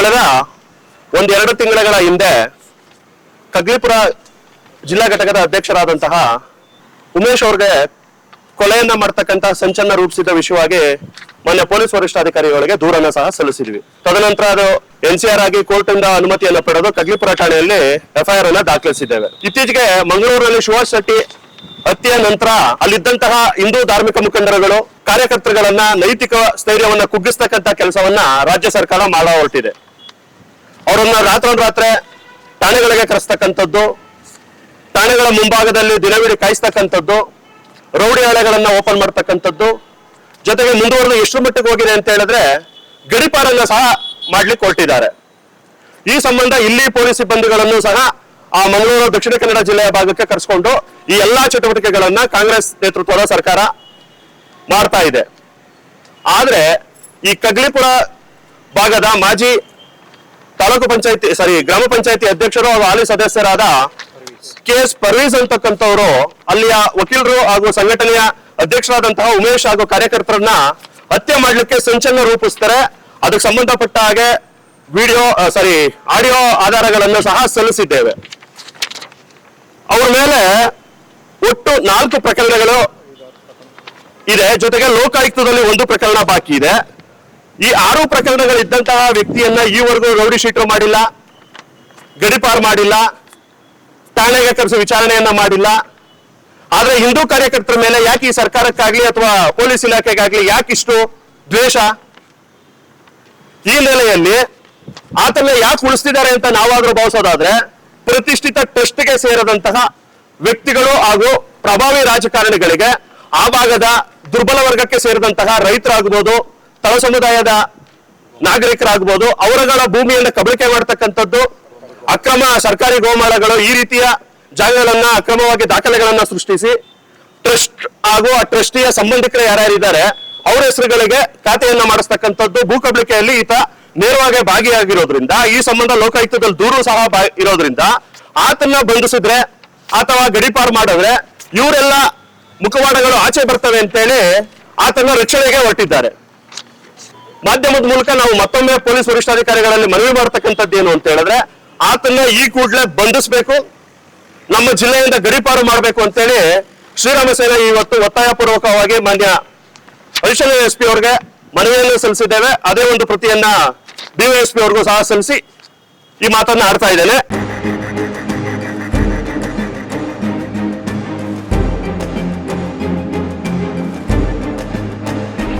ಕಳೆದ ಒಂದೆರಡು ತಿಂಗಳ ಹಿಂದೆ ಕಗ್ಲಿಪುರ ಜಿಲ್ಲಾ ಘಟಕದ ಅಧ್ಯಕ್ಷರಾದಂತಹ ಉಮೇಶ್ ಅವ್ರಿಗೆ ಕೊಲೆಯನ್ನ ಮಾಡ್ತಕ್ಕಂತ ಸಂಚಲನ ರೂಪಿಸಿದ ವಿಷಯವಾಗಿ ಮೊನ್ನೆ ಪೊಲೀಸ್ ವರಿಷ್ಠಾಧಿಕಾರಿಗಳಿಗೆ ದೂರನ್ನ ಸಹ ಸಲ್ಲಿಸಿದ್ವಿ. ತದನಂತರ ಅದು ಎನ್ಸಿಆರ್ ಆಗಿ ಕೋರ್ಟ್ ಇಂದ ಅನುಮತಿಯನ್ನು ಪಡೆದು ಕಗ್ಲಿಪುರ ಠಾಣೆಯಲ್ಲಿ ಎಫ್ಐಆರ್ ಅನ್ನ ದಾಖಲಿಸಿದ್ದೇವೆ. ಇತ್ತೀಚೆಗೆ ಮಂಗಳೂರಿನಲ್ಲಿ ಸುಭಾಷ್ ಶೆಟ್ಟಿ ಹತ್ಯೆಯ ನಂತರ ಅಲ್ಲಿದ್ದಂತಹ ಹಿಂದೂ ಧಾರ್ಮಿಕ ಮುಖಂಡರುಗಳು, ಕಾರ್ಯಕರ್ತರುಗಳನ್ನ ನೈತಿಕ ಸ್ಥೈರ್ಯವನ್ನ ಕುಗ್ಗಿಸ್ತಕ್ಕಂತ ಕೆಲಸವನ್ನ ರಾಜ್ಯ ಸರ್ಕಾರ ಮಾಡ ಹೊರಟಿದೆ. ಅವರನ್ನ ರಾತ್ರೋರಾತ್ರೆ ಠಾಣೆಗಳಿಗೆ ಕರೆಸ್ತಕ್ಕಂಥದ್ದು, ಠಾಣೆಗಳ ಮುಂಭಾಗದಲ್ಲಿ ದಿನವಿಡಿ ಕಾಯಿಸ್ತಕ್ಕಂಥದ್ದು, ರೌಡಿ ಹಳೆಗಳನ್ನ ಓಪನ್ ಮಾಡ್ತಕ್ಕಂಥದ್ದು, ಜೊತೆಗೆ ಮುಂದುವರೆದು ಎಷ್ಟು ಮಟ್ಟಿಗೆ ಹೋಗಿದೆ ಅಂತ ಹೇಳಿದ್ರೆ ಗಡಿಪಾರನ್ನ ಸಹ ಮಾಡ್ಲಿಕ್ಕೆ ಹೊರಟಿದ್ದಾರೆ. ಈ ಸಂಬಂಧ ಇಲ್ಲಿ ಪೊಲೀಸ್ ಸಿಬ್ಬಂದಿಗಳನ್ನು ಸಹ ಆ ಮಂಗಳೂರು, ದಕ್ಷಿಣ ಕನ್ನಡ ಜಿಲ್ಲೆಯ ಭಾಗಕ್ಕೆ ಕರೆಸ್ಕೊಂಡು ಈ ಎಲ್ಲಾ ಚಟುವಟಿಕೆಗಳನ್ನ ಕಾಂಗ್ರೆಸ್ ನೇತೃತ್ವದ ಸರ್ಕಾರ ಮಾಡ್ತಾ ಇದೆ. ಆದ್ರೆ ಈ ಕಗ್ಲಿಪುರ ಭಾಗದ ಮಾಜಿ ತಾಲೂಕು ಪಂಚಾಯತಿ ಸಾರಿ ಗ್ರಾಮ ಪಂಚಾಯತಿ ಅಧ್ಯಕ್ಷರು ಹಾಗೂ ಹಾಲಿ ಸದಸ್ಯರಾದ ಕೆ ಎಸ್ ಪರ್ವೀಸ್ ಅಂತಕ್ಕಂಥವ್ರು, ಅಲ್ಲಿಯ ವಕೀಲರು ಹಾಗೂ ಸಂಘಟನೆಯ ಅಧ್ಯಕ್ಷರಾದಂತಹ ಉಮೇಶ್ ಹಾಗೂ ಕಾರ್ಯಕರ್ತರನ್ನ ಹತ್ಯೆ ಮಾಡ್ಲಿಕ್ಕೆ ಸಂಚಲನ ರೂಪಿಸ್ತಾರೆ. ಅದಕ್ಕೆ ಸಂಬಂಧಪಟ್ಟ ಹಾಗೆ ವಿಡಿಯೋ ಸಾರಿ ಆಡಿಯೋ ಆಧಾರಗಳನ್ನು ಸಹ ಸಲ್ಲಿಸಿದ್ದೇವೆ. ಅವರ ಮೇಲೆ ಒಟ್ಟು ನಾಲ್ಕು ಪ್ರಕರಣಗಳು ಇದೆ. ಜೊತೆಗೆ ಲೋಕಾಯುಕ್ತದಲ್ಲಿ ಒಂದು ಪ್ರಕರಣ ಬಾಕಿ ಇದೆ. ಈ ಆರು ಪ್ರಕರಣಗಳಿದ್ದಂತಹ ವ್ಯಕ್ತಿಯನ್ನ ಈವರೆಗೂ ರೌಡಿ ಶೀಟರ್ ಮಾಡಿಲ್ಲ, ಗಡಿಪಾರು ಮಾಡಿಲ್ಲ, ಠಾಣೆಗೆ ಕರೆಸಿ ವಿಚಾರಣೆಯನ್ನ ಮಾಡಿಲ್ಲ. ಆದ್ರೆ ಹಿಂದೂ ಕಾರ್ಯಕರ್ತರ ಮೇಲೆ ಯಾಕೆ ಈ ಸರ್ಕಾರಕ್ಕಾಗ್ಲಿ ಅಥವಾ ಪೊಲೀಸ್ ಇಲಾಖೆಗಾಗ್ಲಿ ಯಾಕೆ ಇಷ್ಟು ದ್ವೇಷ? ಈ ನೆಲೆಯಲ್ಲಿ ಆತನ ಯಾಕೆ ಉಳಿಸ್ತಿದ್ದಾರೆ ಅಂತ ನಾವಾದ್ರೂ ಭಾವಿಸೋದಾದ್ರೆ, ಪ್ರತಿಷ್ಠಿತ ಟ್ರಸ್ಟ್ಗೆ ಸೇರದಂತಹ ವ್ಯಕ್ತಿಗಳು ಹಾಗೂ ಪ್ರಭಾವಿ ರಾಜಕಾರಣಿಗಳಿಗೆ ಆ ಭಾಗದ ದುರ್ಬಲ ವರ್ಗಕ್ಕೆ ಸೇರಿದಂತಹ ರೈತರಾಗ್ಬೋದು ತಳ ಸಮುದಾಯದ ನಾಗರಿಕರಾಗ್ಬೋದು, ಅವರುಗಳ ಭೂಮಿಯನ್ನು ಕಬಳಿಕೆ ಮಾಡ್ತಕ್ಕಂಥದ್ದು, ಅಕ್ರಮ ಸರ್ಕಾರಿ ಗೋಮಾಳಗಳು ಈ ರೀತಿಯ ಜಾಗಗಳನ್ನ ಅಕ್ರಮವಾಗಿ ದಾಖಲೆಗಳನ್ನ ಸೃಷ್ಟಿಸಿ, ಟ್ರಸ್ಟ್ ಹಾಗೂ ಆ ಟ್ರಸ್ಟಿಯ ಸಂಬಂಧಿಕರು ಯಾರ್ಯಾರಿದ್ದಾರೆ, ಅವರ ಹೆಸರುಗಳಿಗೆ ಖಾತೆಯನ್ನ ಮಾಡಿಸ್ತಕ್ಕಂಥದ್ದು ಭೂ ಕಬಳಿಕೆಯಲ್ಲಿ ಈತ ನೇರವಾಗಿ ಭಾಗಿಯಾಗಿರೋದ್ರಿಂದ, ಈ ಸಂಬಂಧ ಲೋಕಾಯುಕ್ತದಲ್ಲಿ ದೂರು ಸಹ ಇರೋದ್ರಿಂದ, ಆತನ್ನ ಬಂಧಿಸಿದ್ರೆ ಅಥವಾ ಗಡಿಪಾರು ಮಾಡಿದ್ರೆ, ಇವರೆಲ್ಲ ಮುಖವಾಡಗಳು ಆಚೆ ಬರ್ತವೆ ಅಂತೇಳಿ ಆತನ ರಕ್ಷಣೆಗೆ ಹೊರಟಿದ್ದಾರೆ. ಮಾಧ್ಯಮದ ಮೂಲಕ ನಾವು ಮತ್ತೊಮ್ಮೆ ಪೊಲೀಸ್ ವರಿಷ್ಠಾಧಿಕಾರಿಗಳಲ್ಲಿ ಮನವಿ ಮಾಡತಕ್ಕಂಥದ್ದು ಏನು ಅಂತ ಹೇಳಿದ್ರೆ, ಆತನ್ನ ಈ ಕೂಡಲೇ ಬಂಧಿಸಬೇಕು, ನಮ್ಮ ಜಿಲ್ಲೆಯಿಂದ ಗಡಿಪಾರು ಮಾಡಬೇಕು ಅಂತೇಳಿ ಶ್ರೀರಾಮ ಸೇನೆ ಇವತ್ತು ಒತ್ತಾಯ ಪೂರ್ವಕವಾಗಿ ಮಾನ್ಯ ಅಡಿಷನಲ್ ಎಸ್ ಪಿ ಅವ್ರಿಗೆ ಮನವಿಯನ್ನು ಸಲ್ಲಿಸಿದ್ದೇವೆ. ಅದೇ ಒಂದು ಪ್ರತಿಯನ್ನ ಡಿವೈಎಸ್ಪಿ ಅವ್ರಿಗೂ ಸಹ ಸಲ್ಲಿಸಿ ಈ ಮಾತನ್ನ ಆಡ್ತಾ ಇದ್ದೇನೆ.